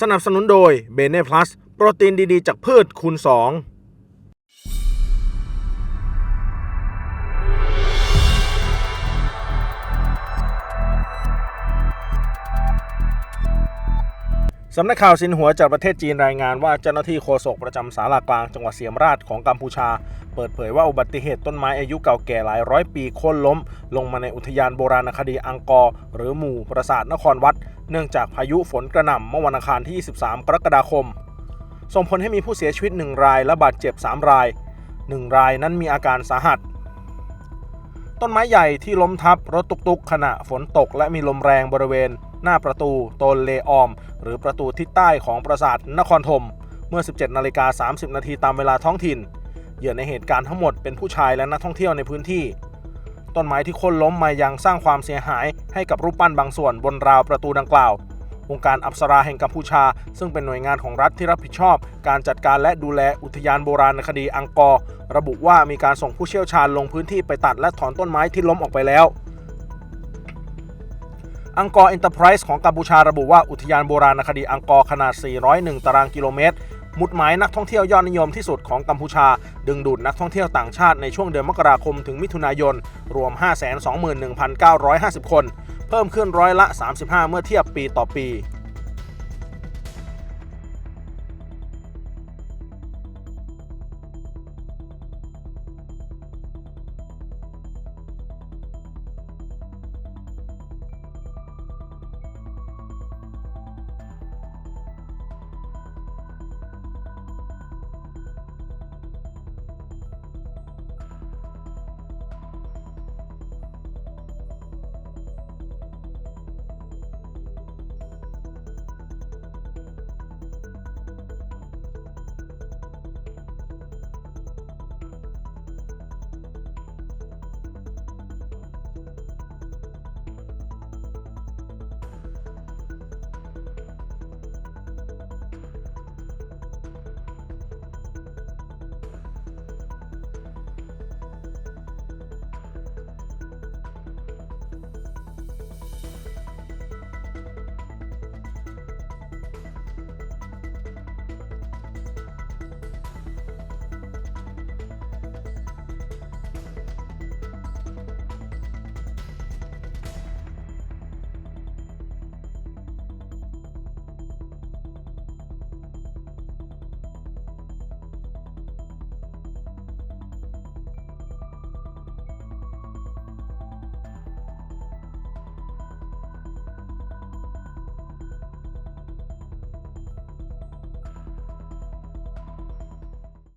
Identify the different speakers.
Speaker 1: สนับสนุนโดยเบเน่พลัสโปรตีนดีๆ จากพืชคูณ2สำนักข่าวสินหัวจากประเทศจีนรายงานว่าเจ้าหน้าที่โฆษกประจำสารากลางจังหวัดเสียมราชของกัมพูชา เปิดเผยว่าอุบัติเหตุต้นไม้อายุเก่าแก่หลายร้อยปีโค่นล้ม ลงมาในอุทยานโบราณคดีอังกอร์ หรือหมู่ปราสาทนครวัด เนื่องจากพายุฝนกระหน่ำเมื่อวันอังคารที่ 23 กรกฎาคม ส่งผลให้มีผู้เสียชีวิต 1 รายและบาดเจ็บ 3 ราย 1 รายนั้นมีอาการสาหัส ต้นไม้ใหญ่ที่ล้มทับรถตุกๆ ขณะฝนตกและมีลมแรงบริเวณ หน้าประตูโตนเลออม หรือประตูทิศใต้ของปราสาทนครธมเมื่อ 17 นาฬิกา 30 นาทีตามเวลาท้องถิ่น เหยื่อในเหตุการณ์ทั้งหมดเป็นผู้ชายและนักท่องเที่ยวในพื้นที่ ต้นไม้ที่โค่นล้มมายังสร้างความเสียหายให้กับรูปปั้นบางส่วนบนราวประตูดังกล่าว องค์การอัปสราแห่งกัมพูชา ซึ่งเป็นหน่วยงานของรัฐที่รับผิดชอบ การจัดการและดูแลอุทยานโบราณคดีอังกอร์ระบุว่ามีการส่งผู้เชี่ยวชาญลงพื้นที่ไปตัดและถอนต้นไม้ที่ล้มออกไปแล้วอังกอร์เอ็นเตอร์ไพรส์ของกัมพูชาระบุว่าอุทยานโบราณคดีอังกอร์ขนาด 401 ตารางกิโลเมตร หมุดหมายนักท่องเที่ยวยอดนิยมที่สุดของกัมพูชา ดึงดูดนักท่องเที่ยวต่างชาติในช่วงเดือนมกราคมถึงมิถุนายน รวม 521,950 คน เพิ่มขึ้นร้อยละ 35 เมื่อเทียบปีต่อปี